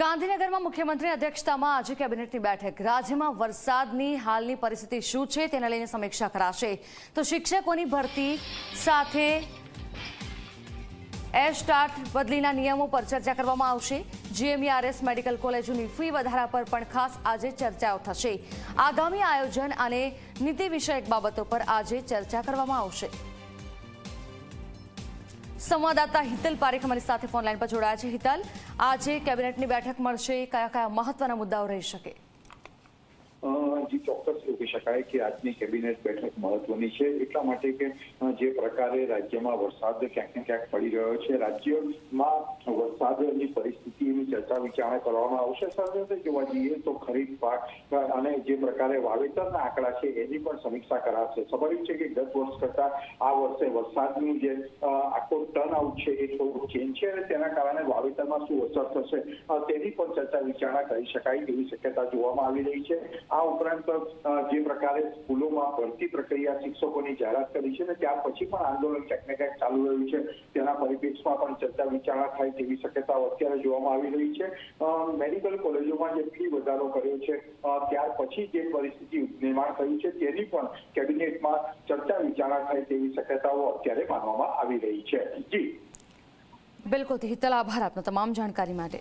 ગાંધીનગરમાં મુખ્યમંત્રીની અધ્યક્ષતામાં આજે કેબિનેટની બેઠક. રાજ્યમાં વરસાદની હાલની પરિસ્થિતિ શું છે તેને લઈને સમીક્ષા કરાશે. તો શિક્ષકોની ભરતી સાથે એર સ્ટાર્ટ બદલીના નિયમો પર ચર્ચા કરવામાં આવશે. જીએમઈઆરએસ મેડિકલ કોલેજોની ફી વધારા પર પણ ખાસ આજે ચર્ચાઓ થશે. આગામી આયોજન અને નીતિ વિષયક બાબતો પર આજે ચર્ચા કરવામાં આવશે. સંવાદદાતા હિતલ પારેખ અમારી સાથે ફોન લાઈન પર જોડાયા છે. હિતલ, આજે કેબિનેટની બેઠક મળશે. કયા કયા મહત્વના મુદ્દાઓ રહી શકે? જી, ચોક્કસ કહી શકાય કે આજની કેબિનેટ બેઠક મહત્વની છે. એટલા માટે કે જે પ્રકારે રાજ્યમાં વરસાદ ક્યાંક ને ક્યાંક પડી રહ્યો છે, રાજ્યમાં વરસાદની પરિસ્થિતિની ચર્ચા વિચારણા કરવામાં આવશે સાથે જોવા જઈએ તો ખરીફ, પાક અને જે પ્રકારે વાવેતરના આંકડા છે એની પણ સમીક્ષા કરાશે. સ્વાભાવિક છે કે ગત વર્ષ કરતા આ વર્ષે વરસાદનું જે આખો ટર્ન આઉટ છે એ થોડું ચેન્જ છે અને તેના કારણે વાવેતરમાં શું અસર થશે તેની પણ ચર્ચા વિચારણા કરી શકાય તેવી શક્યતા જોવામાં આવી રહી છે. આ ઉપરાંત જે પ્રકારે સ્કૂલોમાં ભરતી પ્રક્રિયા શિક્ષકોની જાહેરાત કરી છે ને ત્યાર પછી પણ આંદોલન ક્યાંક ને ક્યાંક ચાલુ રહ્યું છે. તેના પરિપ્રેક્ષમાં પણ ચર્ચા વિચારણા થાય તેવી શક્યતાઓ અત્યારે જોવામાં આવી રહી છે. મેડિકલ કોલેજોમાં જે ફી વધારો કર્યો છે ત્યાર પછી જે પરિસ્થિતિ નિર્માણ થયું છે, તેની પણ કેબિનેટમાં ચર્ચા વિચારણા થાય તેવી શક્યતાઓ અત્યારે માનવામાં આવી રહી છે. જી. બિલકુલ. હિતલ આભાર આપનો તમામ જાણકારી માટે.